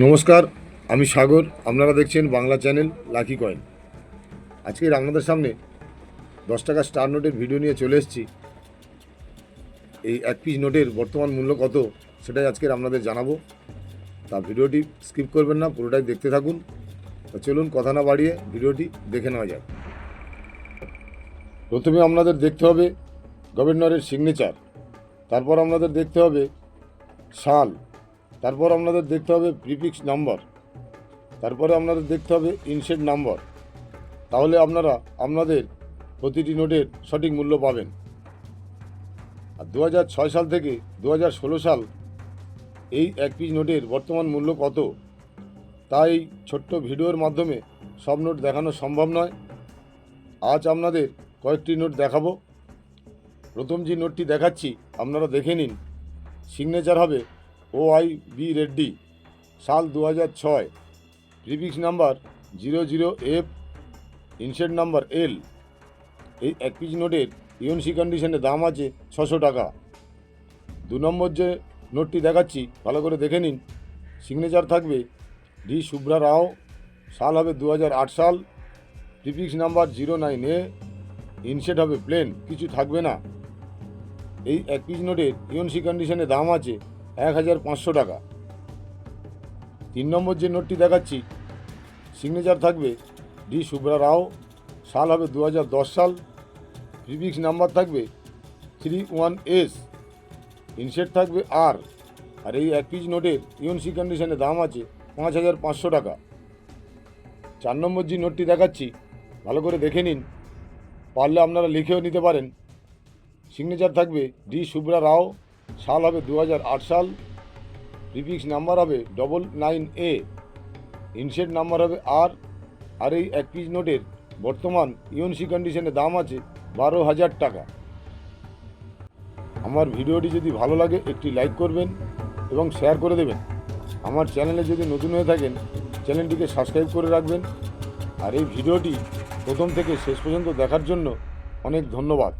নমস্কার, আমি সাগর, আপনারা দেখছেন বাংলা চ্যানেল লাকি কয়েন। আজকে আপনাদের সামনে দশ টাকা স্টার নোটের ভিডিও নিয়ে চলে এসেছি। এই এক পিস নোটের বর্তমান মূল্য কত, সেটাই আজকে আপনাদের জানাব। তা ভিডিওটি স্কিপ করবেন না, পুরোটাই দেখতে থাকুন। তো চলুন, কথা না বাড়িয়ে ভিডিওটি দেখে নেওয়া যাক। প্রথমে আপনাদের দেখতে হবে গভর্নরের সিগনেচার তারপর আপনাদের দেখতে হবে সাল। তারপর আপনাদের দেখতে হবে প্রিফিক্স নাম্বার তারপরে আপনাদের দেখতে হবে ইনসেট নাম্বার তাহলে আপনারা, আপনাদের প্রতিটি নোটের সঠিক মূল্য পাবেন। আর দু সাল থেকে দু সাল এই এক পিস নোটের বর্তমান মূল্য কত? তাই ছোট্ট ভিডিওর মাধ্যমে সব নোট দেখানো সম্ভব নয়। আজ আপনাদের কয়েকটি নোট দেখাবো। প্রথম যে নোটটি দেখাচ্ছি, আপনারা দেখে নিন। সিগনেচার হবে ও আই বি রেড্ডি সাল দু হাজার ছয়। Prefix number zero zero F inset number L এই এক পিস নোটের ইউএনসি কন্ডিশনে দাম আছে ছশো টাকা। দু নম্বর যে নোটটি দেখাচ্ছি, ভালো করে দেখে নিন। সিগনেচার থাকবে ডি শুভ্রা রাও, সাল হবে দু হাজার আট সাল। Prefix number zero nine A inset হবে প্লেন কিছু থাকবে না। এই এক পিস নোটের ইউএনসি কন্ডিশনে দাম আছে এক হাজার পাঁচশো টাকা। তিন নম্বর যে নোটটি দেখাচ্ছি সিগনেচার থাকবে ডি শুভ্রা রাও, সাল হবে দু হাজার দশ সাল। প্রিফিক্স নাম্বার থাকবে থ্রি ওয়ান এস ইনসেট থাকবে আর আর এই এক পিস নোটের ইউনসি কন্ডিশনে দাম আছে পাঁচ হাজার পাঁচশো টাকা। চার নম্বর যে নোটটি দেখাচ্ছি, ভালো করে দেখে নিন। পারলে আপনারা লিখেও নিতে পারেন। সিগনেচার থাকবে ডি শুভ্রা রাও সাল হবে দু হাজার আট সাল। প্রিফিক্স নাম্বার হবে double nine A inset number হবে আর আর এই এক পিস নোটের বর্তমান ইউএনসি কন্ডিশনে দাম আছে বারো হাজার টাকা। আমার ভিডিওটি যদি ভালো লাগে, একটি লাইক করবেন এবং শেয়ার করে দেবেন। আমার চ্যানেলে যদি নতুন হয়ে থাকেন, চ্যানেলটিকে সাবস্ক্রাইব করে রাখবেন। আর এই ভিডিওটি প্রথম থেকে শেষ পর্যন্ত দেখার জন্য অনেক ধন্যবাদ।